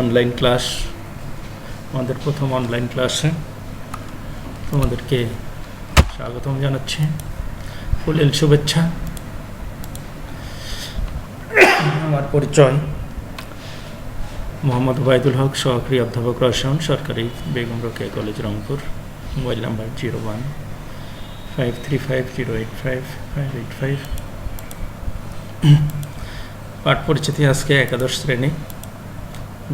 Online class আমাদের প্রথম online ক্লাসে তোমাদেরকে স্বাগতম জানাচ্ছি। ফুলেল শুভেচ্ছা। আমার পরিচয় মোহাম্মদ ওবায়দুল হক, সহকারী অধ্যাপক রসায়ন সরকারি Begum Rokeya college Rangpur, mobile number zero one five three five zero eight five five eight five. পাঠ পরিচিতি আজকে একাদশ শ্রেণি।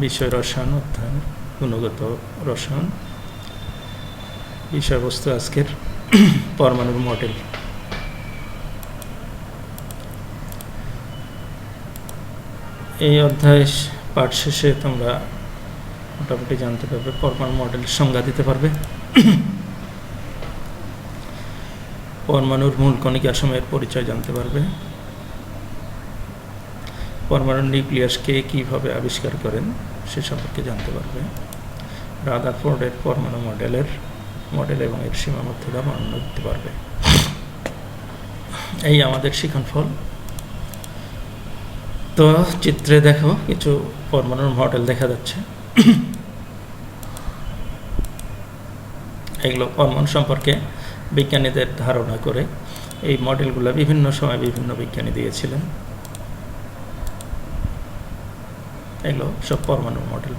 বিষয় রসায়ন, অধ্যয়ন, গুণগত রসায়ন বিষয়বস্তু আজকের পরমাণুর মডেল এই অধ্যায় পাঠ শেষে তোমরা মোটামুটি জানতে পারবে, পরমাণু মডেলের সংজ্ঞা দিতে পারবে। পরমাণুর মূল কণিকা সময়ের পরিচয় জানতে পারবে। পরমাণুর নিউক্লিয়াসকে কীভাবে আবিষ্কার করেন সে সম্পর্কে জানতে পারবে। রাদারফোর্ডের পরমাণু মডেলের মডেল এবং এর সীমাবদ্ধতা বর্ণনা দিতে পারবে। এই আমাদের শিখন ফল। তো চিত্রে দেখো, কিছু পরমাণুর মডেল দেখা যাচ্ছে। এগুলো পরমাণু সম্পর্কে বিজ্ঞানীদের ধারণা করে এই মডেলগুলো বিভিন্ন সময় বিভিন্ন বিজ্ঞানী দিয়েছিলেন। এগুলো সব পরমাণু মডেল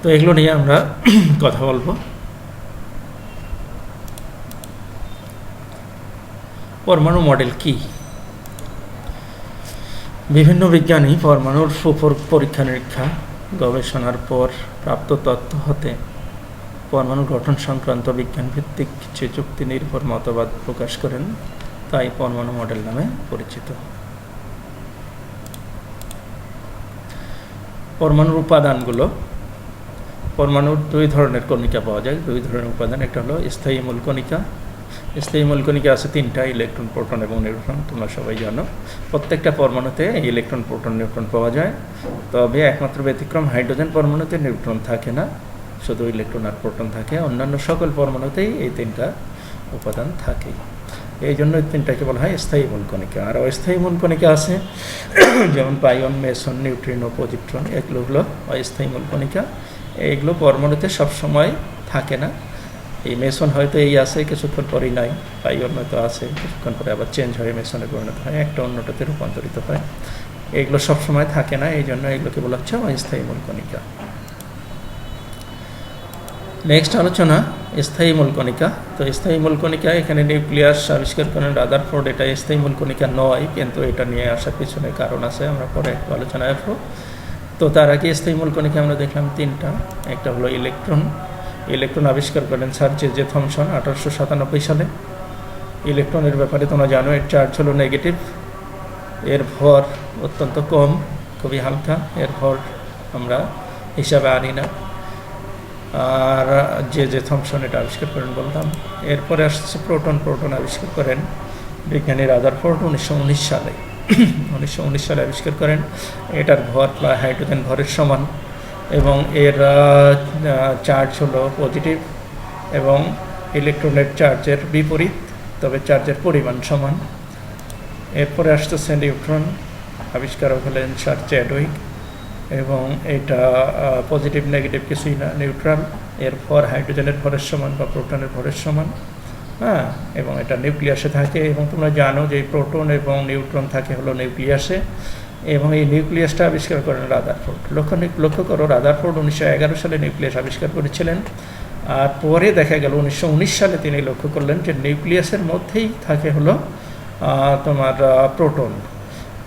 তো এগুলো নিয়ে আমরা কথা বলব। পরমাণু মডেল কি? বিভিন্ন বিজ্ঞানী পরমাণুর উপর পরীক্ষা নিরীক্ষা, গবেষণার পর প্রাপ্ত তথ্য হতে পরমাণু গঠন সংক্রান্ত বিজ্ঞান ভিত্তিক কিছু যুক্তি নির্ভর মতবাদ প্রকাশ করেন, তাই পরমাণু মডেল নামে পরিচিত। পরমাণুর উপাদানগুলো, পরমাণুর দুই ধরনের কণিকা পাওয়া যায়। দুই ধরনের উপাদান, একটা হলো স্থায়ী মূল কণিকা। স্থায়ী মূল কণিকা আছে তিনটা, ইলেকট্রন, প্রোটন এবং নিউট্রন, তোমরা সবাই জানো। প্রত্যেকটা পরমাণুতে ইলেকট্রন, প্রোটন, নিউট্রন পাওয়া যায়। তবে একমাত্র ব্যতিক্রম হাইড্রোজেন পরমাণুতে নিউট্রন থাকে না, শুধু ইলেকট্রন আর প্রোটন থাকে। অন্যান্য সকল পরমাণুতেই এই তিনটা উপাদান থাকে। এই জন্য তিনটাকে বলা হয় স্থায়ী মূল কণিকা আর অস্থায়ী মূল কণিকা আছে, যেমন পাইন মেসন, নিউট্রিনো পজিট্রন এগুলো হলো অস্থায়ী মূল কণিকা এইগুলো পরমাণুতে সবসময় থাকে না। এই মেসন হয়তো এই আছে, কিছুক্ষণ পরেই নাই পাইন হয়তো আছে, কিছুক্ষণ পরে আবার চেঞ্জ হয়ে মেসনে পরিণত হয়, একটা অন্যটাতে রূপান্তরিত হয়। এগুলো সবসময় থাকে না, এই জন্য এগুলোকে বলা হচ্ছে অস্থায়ী মূল কণিকা নেক্সট আলোচনা স্থায়ী মূলকণিকা। তো স্থায়ী মূলকণিকা এখানে নিউক্লিয়াস আবিষ্কার করেন রাদারফোর্ড। এটা স্থায়ী মূলকণিকা নয়, কিন্তু এটা নিয়ে আসার পিছনে কারণ আছে। আমরা পরে একটু আলোচনায় আসব তো তার আগে স্থায়ী মূলকণিকা আমরা দেখলাম তিনটা। একটা হলো ইলেকট্রন। ইলেকট্রন আবিষ্কার করেন স্যার জে জে থমসন আঠারোশো সাতানব্বই সালে। ইলেকট্রনের ব্যাপারে তোমরা জানো, এর চার্জ হলো নেগেটিভ এর ভর অত্যন্ত কম, খুবই হালকা। এর ভর আমরা হিসাবে আনি না। আর যে যে থমসন এটা আবিষ্কার করেন বললাম। এরপরে আসছে প্রোটন প্রোটন আবিষ্কার করেন বিজ্ঞানী রাদারফোর্ড উনিশশো উনিশ সালে। উনিশশো উনিশ সালে আবিষ্কার করেন। এটার ভর প্রায় হাইড্রোজেন ভরের সমান এবং এর চার্জ হলো পজিটিভ এবং ইলেকট্রনের চার্জের বিপরীত, তবে চার্জের পরিমাণ সমান। এরপরে আসতেছে নিউট্রন আবিষ্কারক হলেন স্যার চ্যাডউইক এবং এটা পজিটিভ নেগেটিভ কিছুই না নিউট্রাল এর ভর হাইড্রোজেনের ভরের সমান বা প্রোটনের ভরের সমান হ্যাঁ? এবং এটা নিউক্লিয়াসে থাকে এবং তোমরা জানো যে প্রোটন এবং নিউট্রন থাকে হলো নিউক্লিয়াসে এবং এই নিউক্লিয়াসটা আবিষ্কার করেন রাদারফোর্ড লক্ষ্য লক্ষ্য করো রাদারফোর্ড উনিশশো এগারো সালে নিউক্লিয়াস আবিষ্কার করেছিলেন আর পরে দেখা গেল উনিশশো উনিশ সালে তিনি লক্ষ্য করলেন যে নিউক্লিয়াসের মধ্যেই থাকে হলো তোমার প্রোটন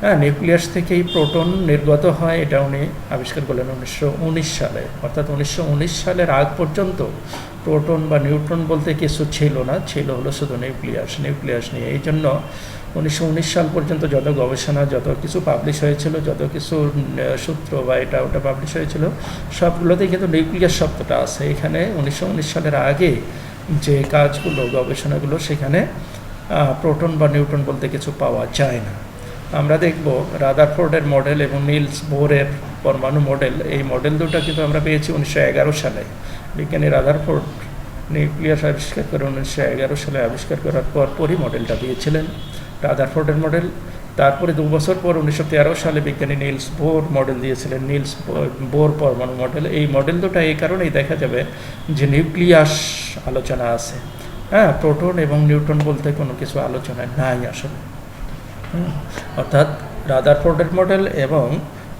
হ্যাঁ নিউক্লিয়াস থেকেই প্রোটন নির্গত হয়, এটা উনি আবিষ্কার করলেন উনিশশো উনিশ সালে। অর্থাৎ উনিশশো উনিশ সালের আগ পর্যন্ত প্রোটন বা নিউট্রন বলতে কিছু ছিল না, ছিল হলো শুধু নিউক্লিয়াস নিউক্লিয়াস নিয়ে। এই জন্য উনিশশো উনিশ সাল পর্যন্ত যত গবেষণা, যত কিছু পাবলিশ হয়েছিল, যত কিছু সূত্র বা এটা ওটা পাবলিশ হয়েছিল, সবগুলোতেই কিন্তু নিউক্লিয়াস শব্দটা আছে। এখানে উনিশশো উনিশ সালের আগে যে কাজগুলো, গবেষণাগুলো, সেখানে প্রোটন বা নিউট্রন বলতে কিছু পাওয়া যায় না। আমরা দেখব রাদারফোর্ডের মডেল এবং নিলস বোরের পরমাণু মডেল এই মডেল দুটো কিন্তু আমরা পেয়েছি উনিশশো এগারো সালে। বিজ্ঞানী রাদারফোর্ড নিউক্লিয়াস আবিষ্কার করে উনিশশো এগারো সালে আবিষ্কার করার পর পরই মডেলটা দিয়েছিলেন রাদারফোর্ডের মডেল তারপরে দু বছর পর উনিশশো তেরো সালে বিজ্ঞানী নীলস বোর মডেল দিয়েছিলেন, নীলস বোর পরমাণু মডেল এই মডেল দুটা এই কারণেই দেখা যাবে যে নিউক্লিয়াস আলোচনা আছে। হ্যাঁ প্রোটন এবং নিউট্রন বলতে কোনো কিছু আলোচনা নাই আসলে। অর্থাৎ রাদার রাদারফোর্ডের মডেল এবং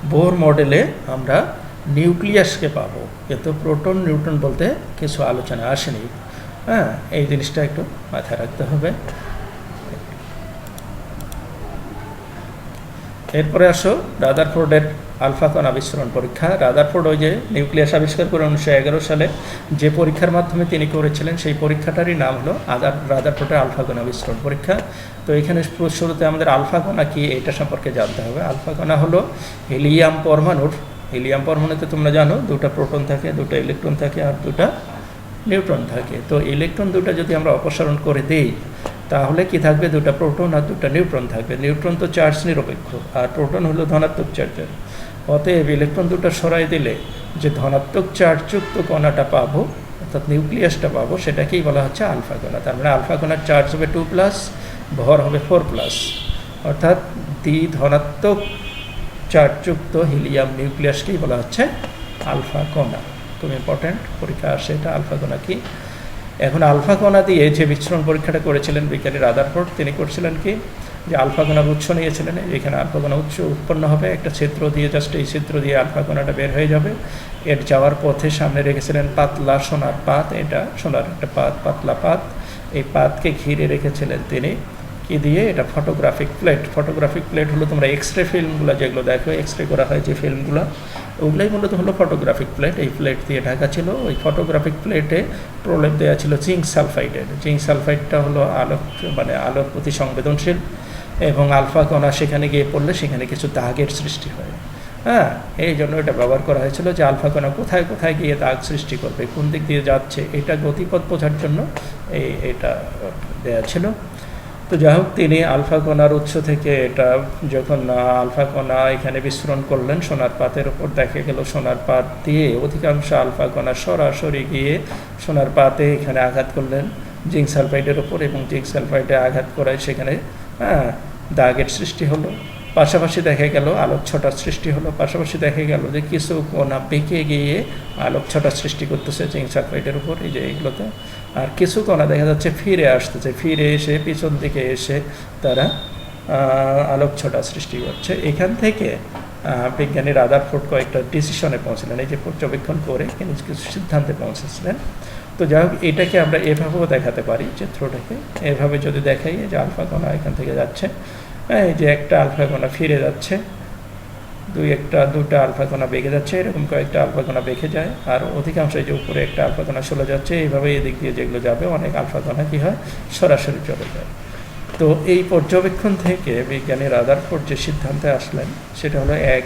বোর মডেলে আমরা নিউক্লিয়াসকে পাবো। কিন্তু প্রোটন, নিউট্রন বলতে কিছু আলোচনা আসেনি। হ্যাঁ এই জিনিসটা একটু মাথায় রাখতে হবে। এরপরে আসো, রাদারফোর্ডের আলফা কণা বিস্ফোরণ পরীক্ষা। রাদারফোর্ড ওই যে নিউক্লিয়াস আবিষ্কার করে উনিশশো এগারো সালে যে পরীক্ষার মাধ্যমে তিনি করেছিলেন, সেই পরীক্ষাটারই নাম হলো আদার রাদারফোর্ডের আলফা কণা বিস্ফোরণ পরীক্ষা। তো এখানে শুরুতে আমাদের আলফা কণা কি, এটা সম্পর্কে জানতে হবে। আলফা কণা হলো হিলিয়াম পরমাণুর। হিলিয়াম পরমাণুতে তোমরা জানো, দুটো প্রোটন থাকে, দুটো ইলেকট্রন থাকে আর দুটা নিউট্রন থাকে। তো ইলেকট্রন দুটো যদি আমরা অপসারণ করে দেই তাহলে কি থাকবে? দুটো প্রোটন আর দুটো নিউট্রন থাকবে। নিউট্রন তো চার্জ নিরপেক্ষ, আর প্রোটন হলো ধনাত্মক চার্জের। অতএব ইলেকট্রন দুটো সরাই দিলে যে ধনাত্মক চার্জযুক্ত কণাটা পাবো, অর্থাৎ নিউক্লিয়াসটা পাবো, সেটাকেই বলা হচ্ছে আলফা কণা। তার মানে আলফা কণার চার্জ হবে টু প্লাস, ভর হবে ফোর প্লাস। অর্থাৎ দ্বি ধনাত্মক চার্জযুক্ত হিলিয়াম নিউক্লিয়াসকেই বলা হচ্ছে আলফা কণা। খুব ইম্পর্ট্যান্ট পরীক্ষা আসে এটা আলফা কণা কি? এখন আলফা কণা দিয়ে যে বিচ্ছুরণ পরীক্ষাটা করেছিলেন বিজ্ঞানী রাদারফোর্ড, তিনি করছিলেন কি? যে আলফা কণার উৎস নিয়েছিলেন, এখানে আলফা কণা উৎস উৎপন্ন হবে, একটা ছিদ্র দিয়ে জাস্ট এই ছিদ্র দিয়ে আলফা কণাটা বের হয়ে যাবে। এর যাওয়ার পথে সামনে রেখেছিলেন পাতলা সোনার পাত, এটা সোনার একটা পাত, পাতলা পাত। এই পাতকে ঘিরে রেখেছিলেন তিনি। কি দিয়ে? এটা ফটোগ্রাফিক প্লেট ফটোগ্রাফিক প্লেট হলো তোমরা এক্স রে ফিল্মগুলো যেগুলো দেখো এক্স রে করা হয় যে ফিল্মগুলো ওগুলোই মূলত হলো ফটোগ্রাফিক প্লেট এই প্লেট দিয়ে ঢাকা ছিল। ওই ফটোগ্রাফিক প্লেটে প্রলেপ দেওয়া ছিল জিঙ্ক সালফাইডের জিঙ্ক সালফাইডটা হলো আলোক মানে আলোর প্রতি সংবেদনশীল এবং আলফা কণা সেখানে গিয়ে পড়লে সেখানে কিছু দাগের সৃষ্টি হয়। হ্যাঁ এই জন্য এটা ব্যবহার করা হয়েছিল যে আলফা কণা কোথায় কোথায় গিয়ে দাগ সৃষ্টি করবে, কোন দিক দিয়ে যাচ্ছে, এটা গতিপথ বোঝার জন্য এই এটা দেওয়া ছিল। তো যাই হোক তিনি আলফা কণার উৎস থেকে এটা যখন আলফা কণা এখানে বিস্ফোরণ করলেন, সোনার পাতের ওপর দেখা গেল, সোনার পাত দিয়ে অধিকাংশ আলফা কণা সরাসরি গিয়ে সোনার পাতে এখানে আঘাত করলেন, জিঙ্ক সালফাইডের ওপর এবং জিঙ্ক সালফাইডে আঘাত করায় সেখানে হ্যাঁ দাগের সৃষ্টি হলো। পাশাপাশি দেখা গেল আলোক ছটার সৃষ্টি হলো। পাশাপাশি দেখা গেল যে কিছু কোনা বেঁকে গিয়ে আলোক ছটার সৃষ্টি করতেছে জিঙ্ক সালফাইডের উপর, এই যে এইগুলোতে আর কিছু কণা দেখা যাচ্ছে ফিরে আসতেছে। ফিরে এসে পিছন দিকে এসে তারা আলোক ছটা সৃষ্টি করছে। এখান থেকে বিজ্ঞানী রাদারফোর্ড কয়েকটা ডিসিশনে পৌঁছলেন। এই যে পর্যবেক্ষণ করে কিছু সিদ্ধান্তে পৌঁছেছিলেন। তো যাই হোক, এটাকে আমরা এভাবেও দেখাতে পারি, চিত্রটাকে। এভাবে যদি দেখাই যে আলফা কণা এখান থেকে যাচ্ছে, এই যে একটা আলফা কণা ফিরে যাচ্ছে দুই একটা দুটা আলফা কণা বেঁকে যাচ্ছে, এরকম কয়েকটা আলফা কণা বেঁকে যায়। আর অধিকাংশ যে উপরে একটা আলফা কণা চলে যাচ্ছে, এইভাবে এদিক দিয়ে যেগুলো যাবে, অনেক আলফা কণা কী হয়? সরাসরি চলে যায়। তো এই পর্যবেক্ষণ থেকে বিজ্ঞানী রাদারফোর্ড যে সিদ্ধান্তে আসলেন, সেটা হলো এক,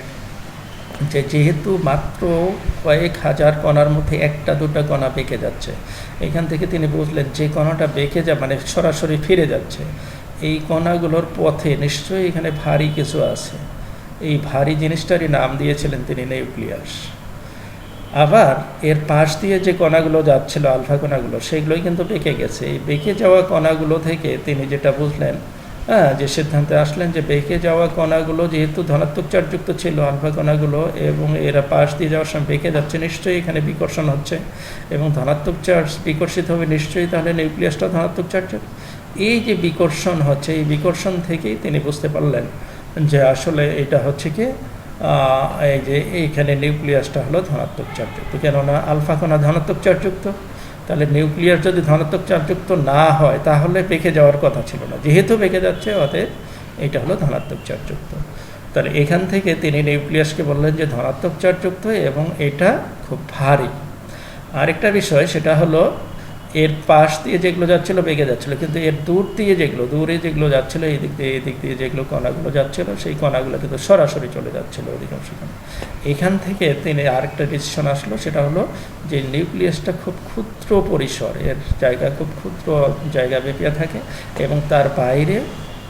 যে যেহেতু মাত্র কয়েক হাজার কণার মধ্যে একটা, দুটা কণা বেঁকে যাচ্ছে, এখান থেকে তিনি বুঝলেন যে কণাটা বেঁকে যা মানে সরাসরি ফিরে যাচ্ছে। এই কণাগুলোর পথে নিশ্চয়ই এখানে ভারী কিছু আছে। এই ভারী জিনিসটারই নাম দিয়েছিলেন তিনি, নিউক্লিয়াস। আবার এর পাশ দিয়ে যে কণাগুলো যাচ্ছিল, আলফা কণাগুলো, সেগুলোই কিন্তু বেঁকে গেছে। এই বেঁকে যাওয়া কণাগুলো থেকে তিনি যেটা বুঝলেন হ্যাঁ যে সিদ্ধান্তে আসলেন যে বেঁকে যাওয়া কণাগুলো যেহেতু ধনাত্মক চার্জযুক্ত ছিল, আলফা কণাগুলো, এবং এরা পাশ দিয়ে যাওয়ার সময় বেঁকে যাচ্ছে, নিশ্চয়ই এখানে বিকর্ষণ হচ্ছে, এবং ধনাত্মক চার্জ বিকর্ষিত হবে, নিশ্চয়ই তাহলে নিউক্লিয়াসটা ধনাত্মক চার্জের। এই যে বিকর্ষণ হচ্ছে, এই বিকর্ষণ থেকেই তিনি বুঝতে পারলেন যে আসলে এটা হচ্ছে কি এই যে এইখানে নিউক্লিয়াসটা হলো ধনাত্মক চার্জযুক্ত কেননা আলফা কণা ধনাত্মক চার্জযুক্ত তাহলে নিউক্লিয়াস যদি ধনাত্মক চার্জযুক্ত না হয়, তাহলে পেকে যাওয়ার কথা ছিল না। যেহেতু পেকে যাচ্ছে, অতএব এটা হলো ধনাত্মক চার্জযুক্ত তাহলে এখান থেকে তিনি নিউক্লিয়াসকে বললেন যে ধনাত্মক চার্জযুক্ত এবং এটা খুব ভারী। আরেকটা বিষয়, সেটা হলো এর পাশ দিয়ে যেগুলো যাচ্ছিল বেগে যাচ্ছিল, কিন্তু এর দূর দিয়ে যেগুলো, দূরে যেগুলো যাচ্ছিল এই দিক দিয়ে এই দিক দিয়ে যেগুলো কণাগুলো যাচ্ছিল, সেই কণাগুলো কিন্তু সরাসরি চলে যাচ্ছিল অধিকাংশ এখান থেকে তিনি আরেকটা ডিসিশন আসলো, সেটা হলো যে নিউক্লিয়াসটা খুব ক্ষুদ্র পরিসর, এর জায়গা খুব ক্ষুদ্র জায়গা বেপিয়া থাকে এবং তার বাইরে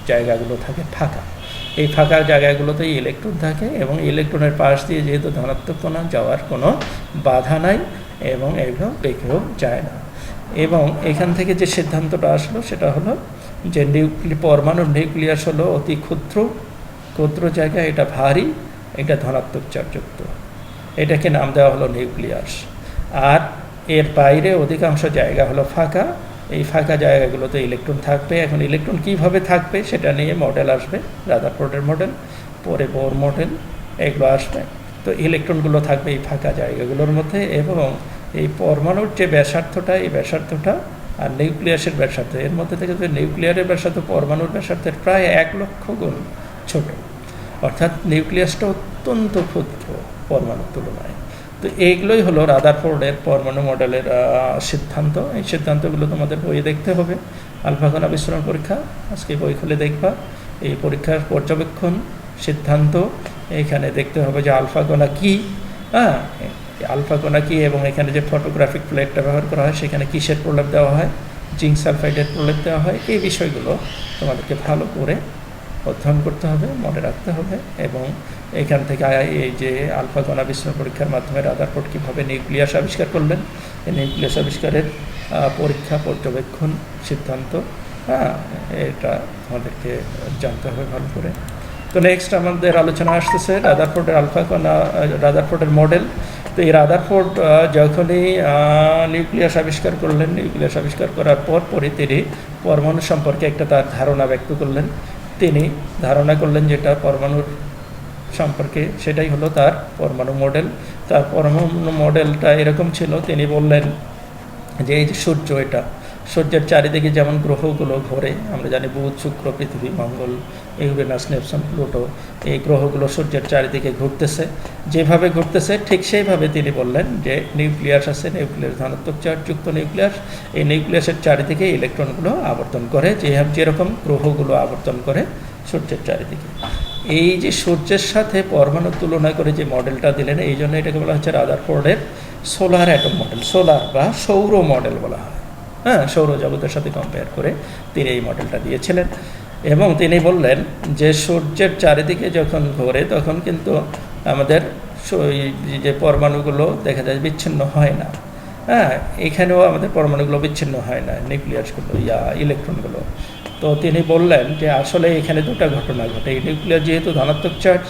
জায়গাগুলো থাকে ফাঁকা। এই ফাঁকা জায়গাগুলোতেই ইলেকট্রন থাকে এবং ইলেকট্রনের পাশ দিয়ে যেহেতু ধনাত্মক কণা, যাওয়ার কোনো বাধা নাই এবং এগুলো বেঁকেও যায় না। এবং এখান থেকে যে সিদ্ধান্তটা আসলো সেটা হলো যে নিউক্লি পরমাণুর নিউক্লিয়াস হলো অতি ক্ষুদ্র ক্ষুদ্র জায়গা, এটা ভারী, এটা ধনাত্মক চার্জযুক্ত এটাকে নাম দেওয়া হলো নিউক্লিয়াস। আর এর বাইরে অধিকাংশ জায়গা হলো ফাঁকা। এই ফাঁকা জায়গাগুলোতে ইলেকট্রন থাকবে। এখন ইলেকট্রন কীভাবে থাকবে সেটা নিয়ে মডেল আসবে, রাদারফোর্ডের মডেল, পরে বোর মডেল, এগুলো আসবে। তো ইলেকট্রনগুলো থাকবে এই ফাঁকা জায়গাগুলোর মধ্যে এবং এই পরমাণুর যে ব্যাসার্থটা, এই ব্যাসার্থটা আর নিউক্লিয়াসের ব্যাসার্থ, এর মধ্যে থেকে যে নিউক্লিয়ারের ব্যাসার্থ, পরমাণুর ব্যাসার্থের প্রায় এক লক্ষ গুণ ছোট। অর্থাৎ নিউক্লিয়াসটা অত্যন্ত ক্ষুদ্র পরমাণুর তুলনায়। তো এইগুলোই হলো রাদারফোর্ডের পরমাণু মডেলের সিদ্ধান্ত। এই সিদ্ধান্তগুলো তোমাদের বইয়ে দেখতে হবে। আলফাগোনা বিস্ফোরণ পরীক্ষা, আজকে বই খুলে দেখবা। এই পরীক্ষার পর্যবেক্ষণ সিদ্ধান্ত। এখানে দেখতে হবে যে আলফাগোনা কী? হ্যাঁ আলফাগোনা কি এবং এখানে যে ফটোগ্রাফিক প্লেটটা ব্যবহার করা হয়, সেখানে কিসের প্রলেপ দেওয়া হয়? জিঙ্ক সালফাইডের প্রলেপ দেওয়া হয়। এই বিষয়গুলো তোমাদেরকে ভালো করে অধ্যয়ন করতে হবে, মনে রাখতে হবে এবং এখান থেকে এই যে আলফা কণা বিশ্লেষণ পরীক্ষার মাধ্যমে রাদারফোর্ড কীভাবে নিউক্লিয়াস আবিষ্কার করলেন, এই নিউক্লিয়াস আবিষ্কারের পরীক্ষা, পর্যবেক্ষণ, সিদ্ধান্ত হ্যাঁ এটা আমাদেরকে জানতে হবে ভালো করে। তো নেক্সট আমাদের আলোচনা আসতেছে রাদারফোর্ডের আলফা কণা রাদারফোর্ডের মডেল তো এই রাদারফোর্ড যখনই নিউক্লিয়াস আবিষ্কার করলেন, নিউক্লিয়াস আবিষ্কার করার পর পরে তিনি পরমাণু সম্পর্কে একটা তার ধারণা ব্যক্ত করলেন। তিনি ধারণা করলেন যেটা পরমাণুর সম্পর্কে, সেটাই হলো তার পরমাণু মডেল। তার পরমাণু মডেলটা এরকম ছিল, তিনি বললেন যে এই যে সূর্য এটা সূর্যের চারিদিকে যেমন গ্রহগুলো ঘোরে, আমরা জানি বুধ, শুক্র, পৃথিবী, মঙ্গল ইউরেনাস নেপসন প্লুটো, এই গ্রহগুলো সূর্যের চারিদিকে ঘুরতেছে। যেভাবে ঘুরতেছে, ঠিক সেইভাবে তিনি বললেন যে নিউক্লিয়াস আছে, নিউক্লিয়াস ধনাত্মক চার্জযুক্ত নিউক্লিয়াস। এই নিউক্লিয়াসের চারিদিকে ইলেকট্রনগুলো আবর্তন করে যে যেরকম গ্রহগুলো আবর্তন করে সূর্যের চারিদিকে। এই যে সূর্যের সাথে পরমাণু তুলনা করে যে মডেলটা দিলেন, এই জন্য এটাকে বলা হচ্ছে রাদারফোর্ডের সোলার অ্যাটম মডেল, সোলার বা সৌর মডেল বলা হয়। হ্যাঁ সৌরজগতের সাথে কম্পেয়ার করে তিনি এই মডেলটা দিয়েছিলেন। এবং তিনি বললেন যে, সূর্যের চারিদিকে যখন ঘোরে, তখন কিন্তু আমাদের যে পরমাণুগুলো দেখা যায় বিচ্ছিন্ন হয় না। হ্যাঁ এখানেও আমাদের পরমাণুগুলো বিচ্ছিন্ন হয় না, নিউক্লিয়াসগুলো, ইয়া, ইলেকট্রনগুলো। তো তিনি বললেন যে, আসলে এখানে দুটো ঘটনা ঘটে। এই নিউক্লিয়াস যেহেতু ধনাত্মক চার্জ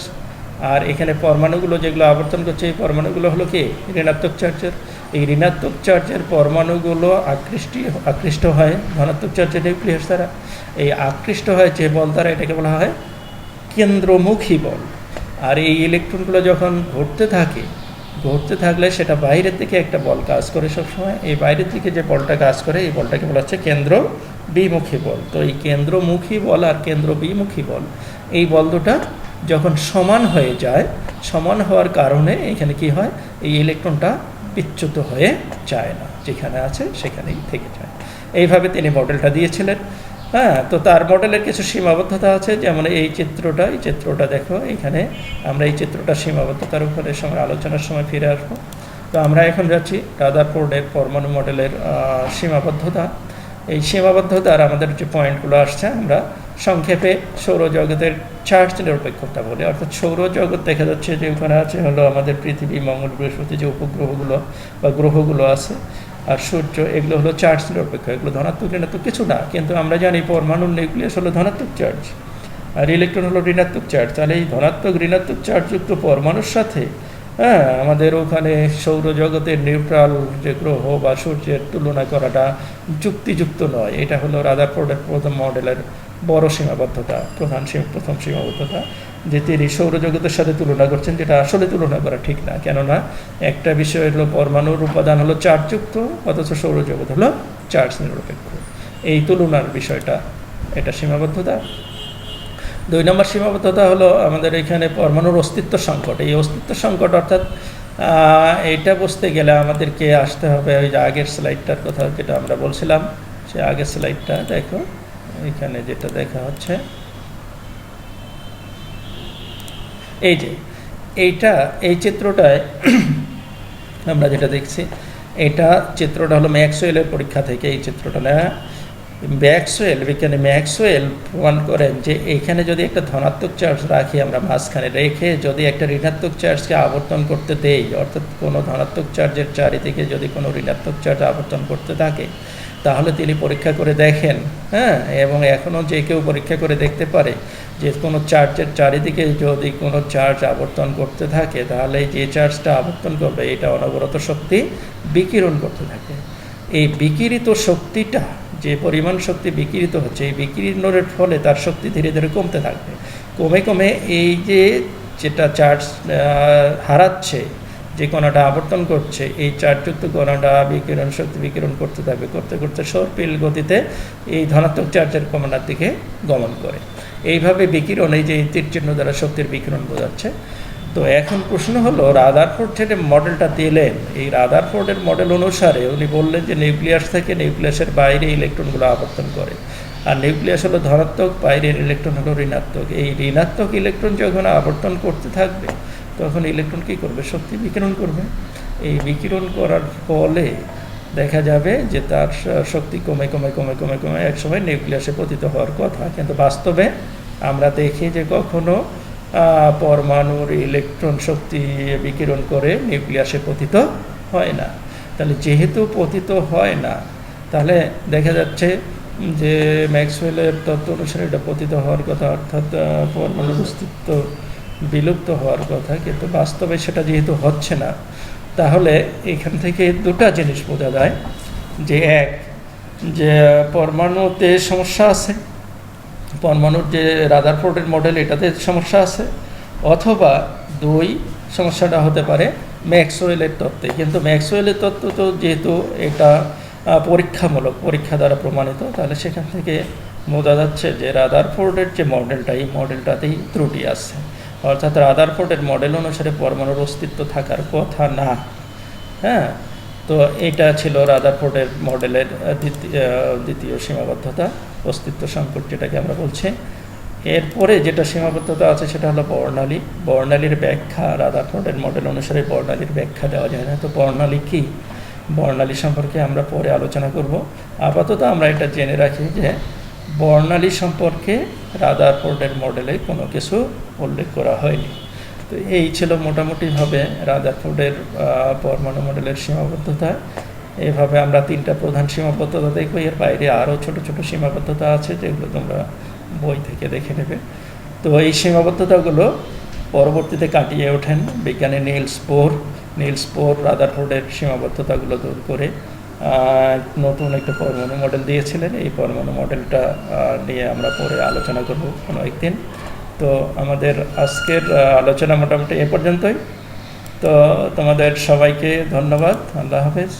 আর এখানে পরমাণুগুলো যেগুলো আবর্তন করছে, এই পরমাণুগুলো হলো কি? ঋণাত্মক চার্জের এই ঋণাত্মক চার্জের পরমাণুগুলো আকৃষ্টি, আকৃষ্ট হয়, ধনাত্মক চার্জের নিউক্লিয়াস দ্বারা। এই আকৃষ্ট হয় যে বল দ্বারা এটাকে বলা হয় কেন্দ্রমুখী বল। আর এই ইলেকট্রনগুলো যখন ঘুরতে থাকে ঘুরতে থাকলে সেটা বাইরের দিকে একটা বল কাজ করে সবসময়। এই বাইরের দিকে যে বলটা কাজ করে, এই বলটাকে বলা হচ্ছে কেন্দ্র বিমুখী বল। তো এই কেন্দ্রমুখী বল আর কেন্দ্র বিমুখী বল, এই বল দুটা যখন সমান হয়ে যায়, সমান হওয়ার কারণে এখানে কি হয়, এই ইলেকট্রনটা বিচ্যুত হয়ে যায় না। যেখানে আছে, সেখানেই থেকে যায়। এইভাবে তিনি মডেলটা দিয়েছিলেন। হ্যাঁ তো তার মডেলের কিছু সীমাবদ্ধতা আছে। যেমন এই চিত্রটা এই চিত্রটা দেখো, এখানে আমরা এই চিত্রটা সীমাবদ্ধতার উপরে সময়, আলোচনার সময় ফিরে আসব। তো আমরা এখন যাচ্ছি রাদারফোর্ডের পরমাণু মডেলের সীমাবদ্ধতা। এই সীমাবদ্ধতার আমাদের যে পয়েন্টগুলো আসছে, আমরা সংক্ষেপে সৌরজগতের চার্জ নিরপেক্ষতা বলে। অর্থাৎ সৌরজগৎ দেখা যাচ্ছে যে ওখানে আছে হলো আমাদের পৃথিবী, মঙ্গল, বৃহস্পতি যে উপগ্রহগুলো বা গ্রহগুলো আছে। আর সূর্য, এগুলো হলো চার্জ নিরপেক্ষ এগুলো ধনাত্মক, ঋণাত্মক কিছু না। কিন্তু আমরা জানি পরমাণুর নিউক্লিয়াস হলো ধনাত্মক চার্জ আর ইলেকট্রন হলো ঋণাত্মক চার্জ তাহলে এই ধনাত্মক, ঋণাত্মক চার্জযুক্ত পরমাণুর সাথে হ্যাঁ আমাদের ওখানে সৌরজগতের নিউট্রাল যে গ্রহ বা সূর্যের তুলনা করাটা যুক্তিযুক্ত নয়। এটা হলো রাদারফোর্ডের প্রথম মডেলের বড় সীমাবদ্ধতা, প্রধান প্রথম সীমাবদ্ধতা, যে তিনি সৌরজগতের সাথে তুলনা করছেন, যেটা আসলে তুলনা করা ঠিক না। কেননা একটা বিষয় হলো পরমাণুর উপাদান হলো চার্জযুক্ত, অথচ সৌরজগৎ হলো চার্জ নিরপেক্ষ। এই তুলনার বিষয়টা, এটা সীমাবদ্ধতা। দুই নম্বর সীমাবদ্ধতা হলো আমাদের এখানে পরমাণুর অস্তিত্ব সংকট। এই অস্তিত্ব সংকট অর্থাৎ এইটা বুঝতে গেলে আমাদেরকে আসতে হবে ওই যে আগের স্লাইডটার কথা যেটা আমরা বলছিলাম। সে আগের স্লাইডটা, দেখো, এখানে যেটা দেখা হচ্ছে। এই যে, এইটা, এই চিত্রটায় আমরা যেটা দেখছি, এটা চিত্রটা হলো ম্যাক্সওয়েলের পরীক্ষা থেকে, এই চিত্রটা না ম্যাক্সওয়েল বিজ্ঞানী ম্যাক্সওয়েল প্রমাণ করেন যে এখানে যদি একটা ধনাত্মক চার্জ রাখি, আমরা মাঝখানে রেখে যদি একটা ঋণাত্মক চার্জকে আবর্তন করতে দেই, অর্থাৎ কোনো ধনাত্মক চার্জের চারিদিকে যদি কোনো ঋণাত্মক চার্জ আবর্তন করতে থাকে, তাহলে তিনি পরীক্ষা করে দেখেন হ্যাঁ? এবং এখনও যে কেউ পরীক্ষা করে দেখতে পারে যে কোনো চার্জের চারিদিকে যদি কোনো চার্জ আবর্তন করতে থাকে, তাহলে যে চার্জটা আবর্তন করবে, এটা অনবরত শক্তি বিকিরণ করতে থাকে। এই বিকিরিত শক্তিটা যে পরিমাণ শক্তি বিকিরিত হচ্ছে, এই বিকিরণের ফলে তার শক্তি ধীরে ধীরে কমতে থাকবে। কমে কমে এই যে যেটা চার্জ হারাচ্ছে, যে কণাটা আবর্তন করছে, এই চার্জযুক্ত কণাটা বিকিরণ, শক্তি বিকিরণ করতে থাকবে, করতে করতে সরপিল গতিতে এই ধনাত্মক চার্জের কমানোর দিকে গমন করে। এইভাবে বিকিরণ, এই যে তীর চিহ্ন দ্বারা শক্তির বিকিরণ বোঝাচ্ছে তো এখন প্রশ্ন হলো, রাদারফোর্ড থেকে মডেলটা দিলেন। এই রাদারফোর্ডের মডেল অনুসারে উনি বললেন যে, নিউক্লিয়াস থেকে নিউক্লিয়াসের বাইরে ইলেকট্রনগুলো আবর্তন করে। আর নিউক্লিয়াস হলো ধনাত্মক, বাইরের ইলেকট্রন হলো ঋণাত্মক। এই ঋণাত্মক ইলেকট্রন যখন আবর্তন করতে থাকবে, তখন ইলেকট্রন কী করবে? শক্তি বিকিরণ করবে। এই বিকিরণ করার ফলে দেখা যাবে যে, তার শক্তি কমে কমে কমে কমে কমে একসময় নিউক্লিয়াসে পতিত হওয়ার কথা। কিন্তু বাস্তবে আমরা দেখি যে কখনো পরমাণুর ইলেকট্রন শক্তি বিকিরণ করে নিউক্লিয়াসে পতিত হয় না। তাহলে যেহেতু পতিত হয় না, তাহলে দেখা যাচ্ছে যে ম্যাক্সওয়েলের তত্ত্ব অনুসারে এটা পতিত হওয়ার কথা, অর্থাৎ পরমাণুর অস্তিত্ব বিলুপ্ত হওয়ার কথা, কিন্তু বাস্তবে সেটা যেহেতু হচ্ছে না, তাহলে এখান থেকে দুটা জিনিস বোঝা যায়। যে এক, যে পরমাণুতে সমস্যা আছে পরমাণুর যে রাদার রাদারফোর্ডের মডেল, এটাতে সমস্যা আছে। অথবা দুই সমস্যাটা হতে পারে ম্যাক্সওয়েলের তত্ত্বে। কিন্তু ম্যাক্সওয়েলের তত্ত্ব তো যেহেতু এটা পরীক্ষামূলক, পরীক্ষা দ্বারা প্রমাণিত, তাহলে সেখান থেকে বোঝা যাচ্ছে যে রাদার রাদারফোর্ডের যে মডেলটা, এই মডেলটাতেই ত্রুটি আছে। অর্থাৎ রাদার রাদারফোর্ডের মডেল অনুসারে পরমাণুর অস্তিত্ব থাকার কথা না। হ্যাঁ? তো এটা ছিল রাদারফোর্ডের মডেলের দ্বিতীয় সীমাবদ্ধতা, অস্তিত্ব সংকট যেটাকে আমরা বলছি। এরপরে যেটা সীমাবদ্ধতা আছে সেটা হলো বর্ণালী। বর্ণালীর ব্যাখ্যা রাদারফোর্ডের মডেল অনুসারে বর্ণালীর ব্যাখ্যা দেওয়া যায় না। তো বর্ণালী কী? বর্ণালী সম্পর্কে আমরা পরে আলোচনা করব। আপাতত আমরা এটা জেনে রাখি যে বর্ণালী সম্পর্কে রাদারফোর্ডের মডেলে কোনো কিছু উল্লেখ করা হয়নি। তো এই ছিল মোটামুটিভাবে রাদারফোর্ডের পরমাণু মডেলের সীমাবদ্ধতা। এভাবে আমরা তিনটা প্রধান সীমাবদ্ধতা দেখব। এর বাইরে আরও ছোট ছোট সীমাবদ্ধতা আছে যেগুলো তোমরা বই থেকে দেখে নেবে। তো এই সীমাবদ্ধতাগুলো পরবর্তীতে কাটিয়ে ওঠেন বিজ্ঞানী নীলস বোর। নীলস বোর রাদারফোর্ডের সীমাবদ্ধতাগুলো দূর করে নতুন একটা পরমাণু মডেল দিয়েছিলেন। এই পরমাণু মডেলটা নিয়ে আমরা পরে আলোচনা করব কোনো একদিন। তো আমাদের আজকের আলোচনা মোটামুটি এ পর্যন্তই। তো তোমাদের সবাইকে ধন্যবাদ। আল্লাহ হাফেজ।